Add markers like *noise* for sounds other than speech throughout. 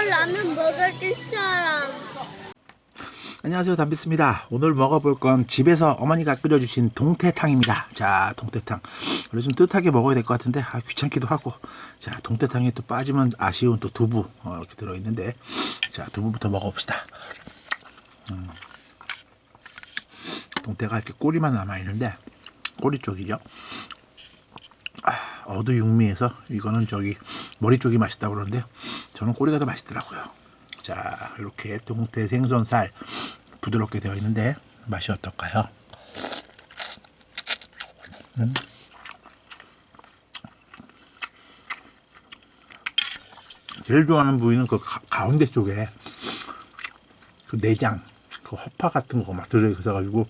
이거 라면 먹을 사람. 안녕하세요 담비스입니다. 오늘 먹어볼 건 집에서 어머니가 끓여주신 동태탕입니다. 자 동태탕. 원래 좀 뜨뜻하게 먹어야 될 것 같은데 아, 귀찮기도 하고. 자 동태탕에 또 빠지면 아쉬운 또 두부 어, 이렇게 들어있는데. 자 두부부터 먹어봅시다. 음. 동태가 이렇게 꼬리만 남아있는데 꼬리 쪽이죠? 아, 어두 육미해서 이거는 저기 머리 쪽이 맛있다고 그러는데요 저는 꼬리가 더 맛있더라고요 자 이렇게 동태 생선살 부드럽게 되어 있는데 맛이 어떨까요? 음. 제일 좋아하는 부위는 그 가, 운데 쪽에 그 내장, 그 허파 같은 거 막 들어있어가지고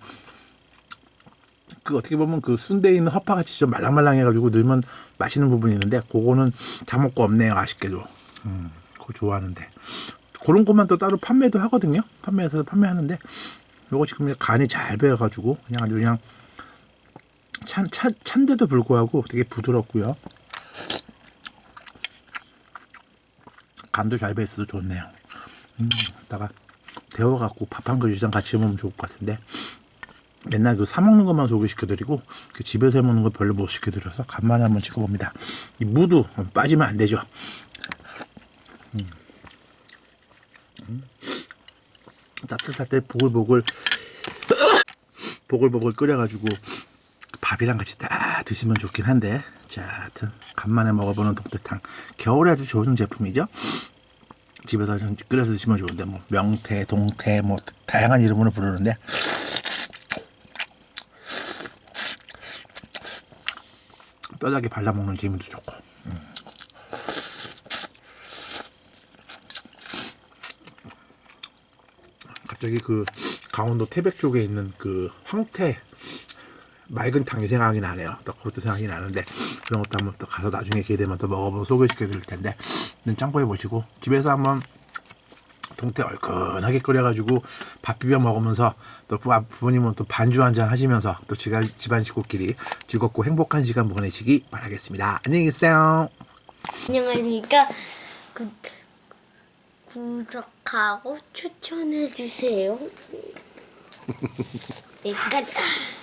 그 어떻게 보면 그 순대에 있는 허파같이 좀 말랑말랑해가지고 넣으면 맛있는 부분이 있는데 그거는 다 먹고 없네요 아쉽게도 음, 그거 좋아하는데. 그런 것만 또 따로 판매도 하거든요. 판매해서 판매하는데 요거 지금 간이 잘 배어가지고 그냥 아주 그냥 찬, 찬, 찬데도 불구하고 되게 부드럽고요. 간도 잘 배있어서 좋네요. 음, 이따가 데워갖고 밥 한 그릇이랑 같이 먹으면 좋을 것 같은데. 맨날 그 사 먹는 것만 소개시켜드리고 그 집에서 해 먹는 거 별로 못 시켜드려서 간만에 한번 찍어봅니다. 이 무도 빠지면 안 되죠. 음. 음. 따뜻할 때 보글보글 *coughs* 보글보글 끓여가지고 밥이랑 같이 딱 드시면 좋긴 한데 자, 하여튼 간만에 먹어보는 동태탕 겨울에 아주 좋은 제품이죠. 집에서 좀 끓여서 드시면 좋은데 뭐 명태, 동태 뭐 다양한 이름으로 부르는데 뼈다귀 발라먹는 재미도 좋고 갑자기 그 강원도 태백 쪽에 있는 그 황태 맑은 탕이 생각이 나네요. 또 그것도 생각이 나는데 그런 것도 한번 또 가서 나중에 기회 되면 또 먹어보고 소개시켜 드릴 텐데 참고해 보시고 집에서 한번 동태 얼큰하게 끓여가지고 밥 비벼 먹으면서 또 부- 부모님은 또 반주 한잔 하시면서 또 지가, 집안 식구끼리 즐겁고 행복한 시간 보내시기 바라겠습니다. 안녕히 계세요. 안녕하십니까. 구, 구독하고 추천해 주세요. 여기까지. *laughs*